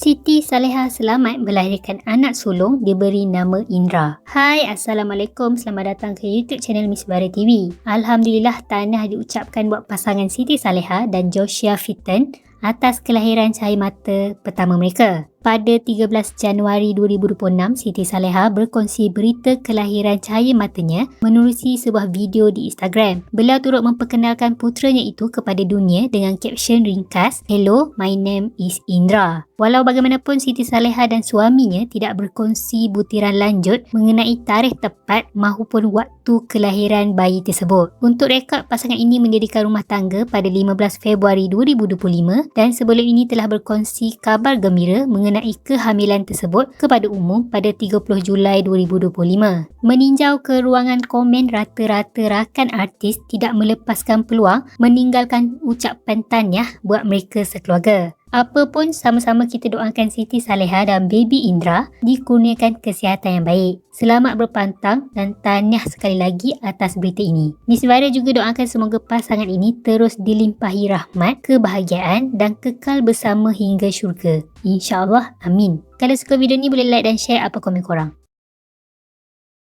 Siti Saleha Selamat melahirkan anak sulung diberi nama Indra. Hai, Assalamualaikum. Selamat datang ke YouTube channel Miss Bara TV. Alhamdulillah, tanah diucapkan buat pasangan Siti Saleha dan Joshua Fitten atas kelahiran cahaya mata pertama mereka. Pada 13 Januari 2026, Siti Saleha berkongsi berita kelahiran cahaya matanya menerusi sebuah video di Instagram. Beliau turut memperkenalkan putranya itu kepada dunia dengan caption ringkas, Hello, my name is Indra. Walau bagaimanapun Siti Saleha dan suaminya tidak berkongsi butiran lanjut mengenai tarikh tepat maupun waktu kelahiran bayi tersebut. Untuk rekod, pasangan ini mendirikan rumah tangga pada 15 Februari 2025 dan sebelum ini telah berkongsi kabar gembira mengenai mengenai kehamilan tersebut kepada umum pada 30 Julai 2025. Meninjau ke ruangan komen rata-rata rakan artis tidak melepaskan peluang meninggalkan ucapan tahniah buat mereka sekeluarga. Apapun sama-sama kita doakan Siti Saleha dan baby Indra dikurniakan kesihatan yang baik. Selamat berpantang dan tahniah sekali lagi atas berita ini. Miss Vara juga doakan semoga pasangan ini terus dilimpahi rahmat, kebahagiaan dan kekal bersama hingga syurga. InsyaAllah, amin. Kalau suka video ni boleh like dan share apa komen korang.